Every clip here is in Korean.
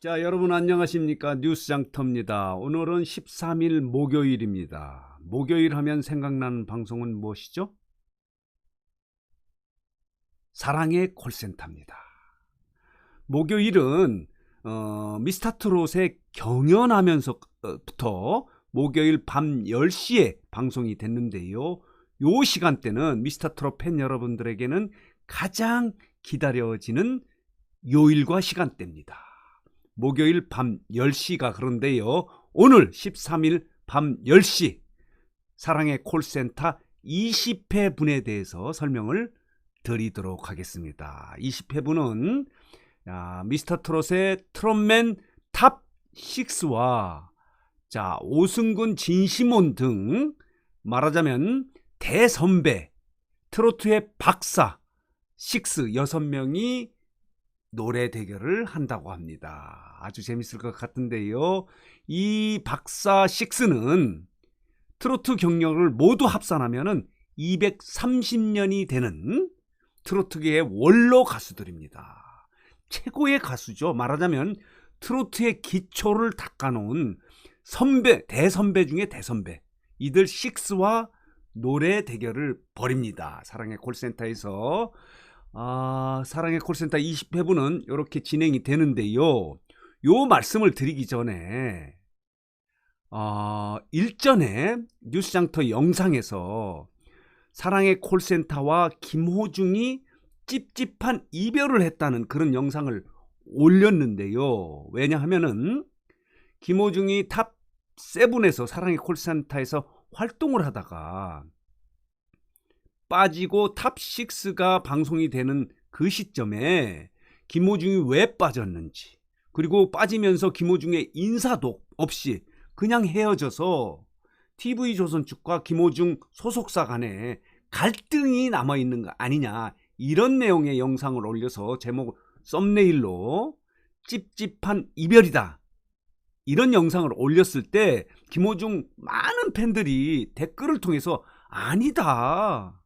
자, 여러분 안녕하십니까? 뉴스장터입니다. 오늘은 13일 목요일입니다. 목요일 하면 생각나는 방송은 무엇이죠? 사랑의 콜센터입니다. 목요일은 어, 미스터트롯의 경연하면서부터 목요일 밤 10시에 방송이 됐는데요. 요 시간대는 미스터트롯 팬 여러분들에게는 가장 기다려지는 요일과 시간대입니다. 목요일 밤 10시가 그런데요. 오늘 13일 밤 10시 사랑의 콜센터 20회 분에 대해서 설명을 드리도록 하겠습니다. 20회 분은 아, 미스터 트롯의 트롯맨 탑 6와 자, 오승근 진시몬 등 말하자면 대선배 트로트의 박사 6 여섯 명이 노래 대결을 한다고 합니다. 아주 재밌을 것 같은데요. 이 박사 6는 트로트 경력을 모두 합산하면은 230년이 되는 트로트계의 원로 가수들입니다. 최고의 가수죠. 말하자면 트로트의 기초를 닦아놓은 선배, 대선배 중에 대선배. 이들 6와 노래 대결을 벌입니다. 사랑의 콜센터에서. 아, 사랑의 콜센터 20회분은 이렇게 진행이 되는데요. 요 말씀을 드리기 전에, 아, 일전에 뉴스장터 영상에서 사랑의 콜센터와 김호중이 찝찝한 이별을 했다는 그런 영상을 올렸는데요. 왜냐하면은 김호중이 탑 세븐에서 사랑의 콜센터에서 활동을 하다가 빠지고 탑 6가 방송이 되는 그 시점에 김호중이 왜 빠졌는지 그리고 빠지면서 김호중의 인사도 없이 그냥 헤어져서 TV조선 측과 김호중 소속사 간에 갈등이 남아있는 거 아니냐 이런 내용의 영상을 올려서 제목 썸네일로 찝찝한 이별이다 이런 영상을 올렸을 때 김호중 많은 팬들이 댓글을 통해서 아니다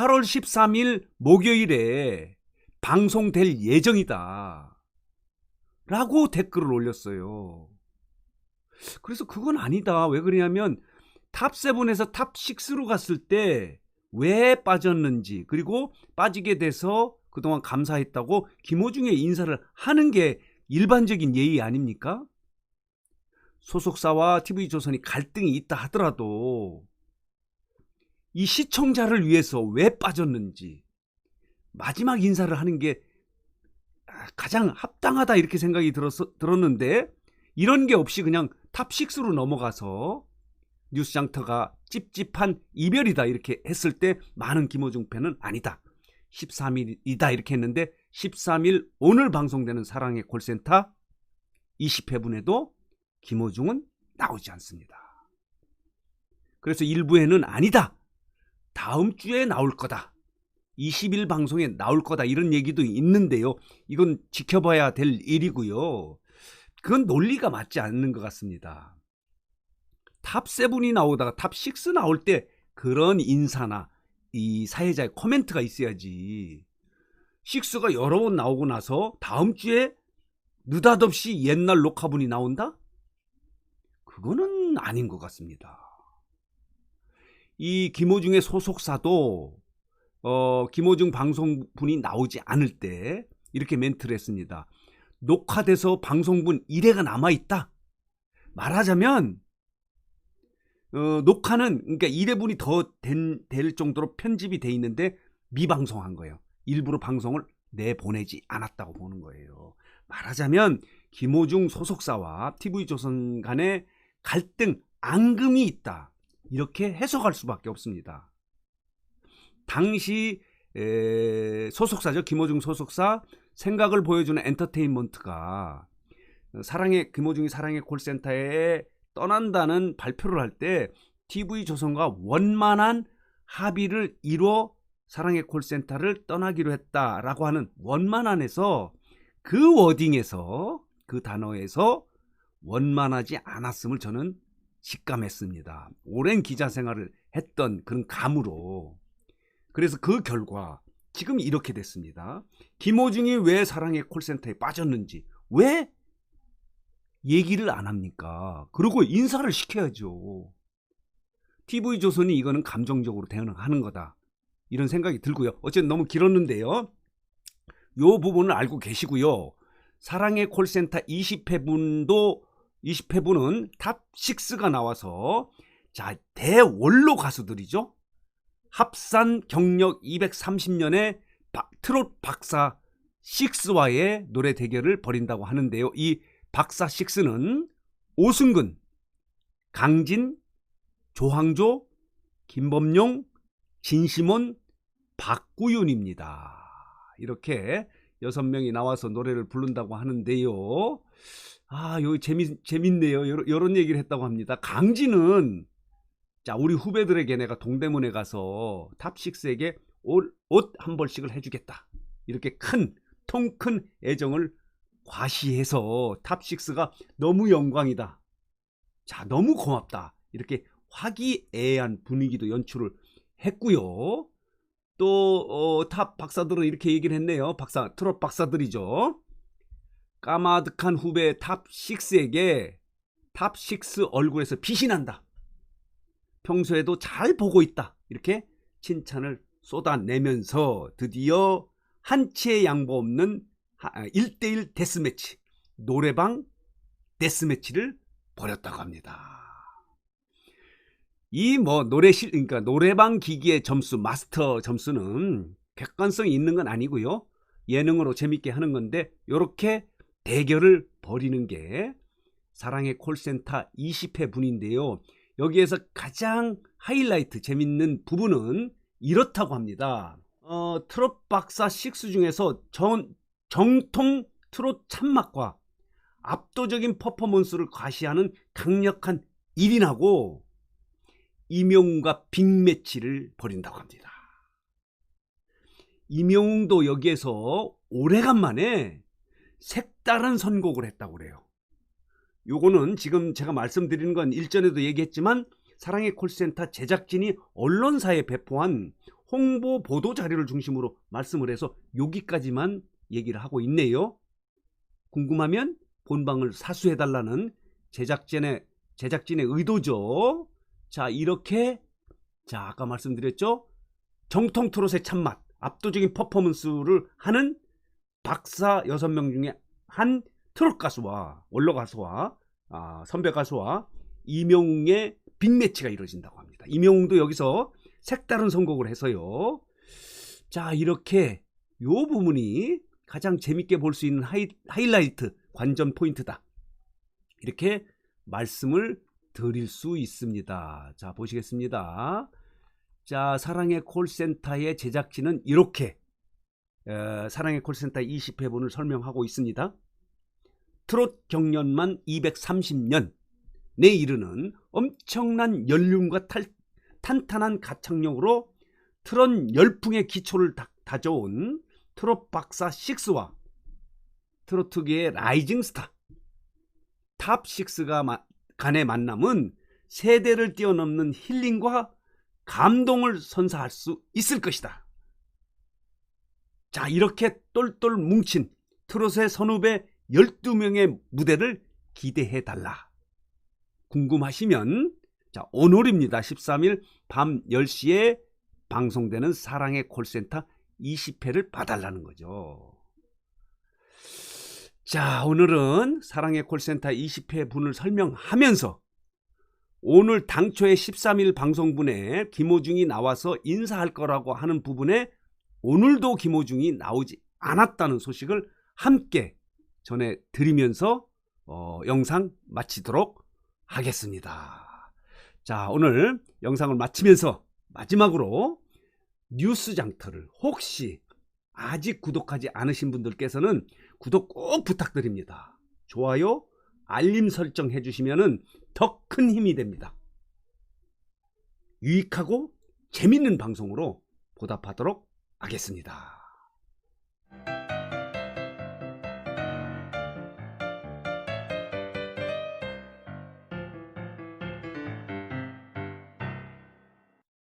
8월 13일 목요일에 방송될 예정이다. 라고 댓글을 올렸어요. 그래서 그건 아니다. 왜 그러냐면 탑7에서 탑6로 갔을 때 왜 빠졌는지 그리고 빠지게 돼서 그동안 감사했다고 김호중의 인사를 하는 게 일반적인 예의 아닙니까? 소속사와 TV조선이 갈등이 있다 하더라도 이 시청자를 위해서 왜 빠졌는지 마지막 인사를 하는 게 가장 합당하다 이렇게 생각이 들었, 들었는데 이런 게 없이 그냥 탑6로 넘어가서 뉴스 장터가 찝찝한 이별이다 이렇게 했을 때 많은 김호중 팬은 아니다. 13일이다 이렇게 했는데 13일 오늘 방송되는 사랑의 콜센터 20회분에도 김호중은 나오지 않습니다. 그래서 일부에는 아니다. 다음 주에 나올 거다. 20일 방송에 나올 거다. 이런 얘기도 있는데요. 이건 지켜봐야 될 일이고요. 그건 논리가 맞지 않는 것 같습니다. 탑7이 나오다가 탑6 나올 때 그런 인사나 이 사회자의 코멘트가 있어야지. 6가 여러 번 나오고 나서 다음 주에 느닷없이 옛날 녹화분이 나온다? 그거는 아닌 것 같습니다. 이 김호중의 소속사도 어, 김호중 방송분이 나오지 않을 때 이렇게 멘트를 했습니다. 녹화돼서 방송분 1회가 남아있다. 말하자면 어, 녹화는 그러니까 1회분이 더 될 정도로 편집이 돼 있는데 미방송한 거예요. 일부러 방송을 내보내지 않았다고 보는 거예요. 말하자면 김호중 소속사와 TV조선 간의 갈등, 앙금이 있다. 이렇게 해석할 수밖에 없습니다. 당시 에, 소속사죠. 김호중 소속사 생각을 보여주는 엔터테인먼트가 사랑의 김호중이 사랑의 콜센터에 떠난다는 발표를 할 때 TV조선과 원만한 합의를 이뤄 사랑의 콜센터를 떠나기로 했다라고 하는 원만한에서 그 워딩에서 그 단어에서 원만하지 않았음을 저는 직감했습니다. 오랜 기자 생활을 했던 그런 감으로. 그래서 그 결과 지금 이렇게 됐습니다. 김호중이 왜 사랑의 콜센터에 빠졌는지 왜 얘기를 안 합니까? 그리고 인사를 시켜야죠. TV조선이 이거는 감정적으로 대응하는 거다. 이런 생각이 들고요. 어쨌든 너무 길었는데요. 요 부분을 알고 계시고요. 사랑의 콜센터 20회분도 20회분은 탑6가 나와서 자 대원로 가수들이죠. 합산 경력 230년의 트롯 박사 6와의 노래 대결을 벌인다고 하는데요. 이 박사 6는 오승근, 강진, 조항조, 김범용, 진시몬, 박구윤입니다. 이렇게 여섯 명이 나와서 노래를 부른다고 하는데요. 아, 여기 재밌, 재밌네요. 요런, 얘기를 했다고 합니다. 강진은, 자, 우리 후배들에게 내가 동대문에 가서 탑6에게 옷 한 벌씩을 해주겠다. 이렇게 큰, 통 큰 애정을 과시해서 탑6가 너무 영광이다. 자, 너무 고맙다. 이렇게 화기애애한 분위기도 연출을 했고요. 또, 어, 탑 박사들은 이렇게 얘기를 했네요. 박사, 트롯 박사들이죠. 까마득한 후배 탑6에게 탑6 얼굴에서 빛이 난다. 평소에도 잘 보고 있다. 이렇게 칭찬을 쏟아내면서 드디어 한치의 양보 없는 1대1 데스매치, 노래방 데스매치를 벌였다고 합니다. 이 뭐 노래 실 그러니까 노래방 기기의 점수 마스터 점수는 객관성이 있는 건 아니고요. 예능으로 재밌게 하는 건데 요렇게 대결을 벌이는 게 사랑의 콜센터 20회 분인데요. 여기에서 가장 하이라이트 재밌는 부분은 이렇다고 합니다. 어, 트롯 박사 6 중에서 전, 정통 트롯 참맛과 압도적인 퍼포먼스를 과시하는 강력한 1인하고 이명웅과 빅매치를 벌인다고 합니다. 이명웅도 여기에서 오래간만에 색다른 선곡을 했다고 그래요. 요거는 지금 제가 말씀드리는 건 일전에도 얘기했지만 사랑의 콜센터 제작진이 언론사에 배포한 홍보 보도 자료를 중심으로 말씀을 해서 여기까지만 얘기를 하고 있네요. 궁금하면 본방을 사수해 달라는 제작진의 제작진의 의도죠. 자, 이렇게 자, 아까 말씀드렸죠? 정통 트롯의 참맛, 압도적인 퍼포먼스를 하는 박사 6명 중에 한 트롯 가수와 원로 가수와 아, 선배 가수와 이명웅의 빅매치가 이루어진다고 합니다. 이명웅도 여기서 색다른 선곡을 해서요. 자, 이렇게 요 부분이 가장 재밌게 볼 수 있는 하이, 하이라이트 관전 포인트다. 이렇게 말씀을 드릴 수 있습니다. 자, 보시겠습니다. 자, 사랑의 콜센터의 제작진은 이렇게 에, 사랑의 콜센터 20회분을 설명하고 있습니다. 트롯 경연만 230년 내 이르는 엄청난 연륜과 탈, 탄탄한 가창력으로 트롯 열풍의 기초를 다, 다져온 트롯 박사 6와 트로트계의 라이징 스타 탑 6가 간의 만남은 세대를 뛰어넘는 힐링과 감동을 선사할 수 있을 것이다. 자, 이렇게 똘똘 뭉친 트롯의 선후배 12명의 무대를 기대해 달라. 궁금하시면 자, 오늘입니다. 13일 밤 10시에 방송되는 사랑의 콜센터 20회를 봐달라는 거죠. 자, 오늘은 사랑의 콜센터 20회 분을 설명하면서 오늘 당초에 13일 방송분에 김호중이 나와서 인사할 거라고 하는 부분에 오늘도 김호중이 나오지 않았다는 소식을 함께 전해드리면서 어, 영상 마치도록 하겠습니다. 자, 오늘 영상을 마치면서 마지막으로 뉴스 장터를 혹시 아직 구독하지 않으신 분들께서는 구독 꼭 부탁드립니다. 좋아요, 알림 설정 해주시면 더 큰 힘이 됩니다. 유익하고 재밌는 방송으로 보답하도록 하겠습니다.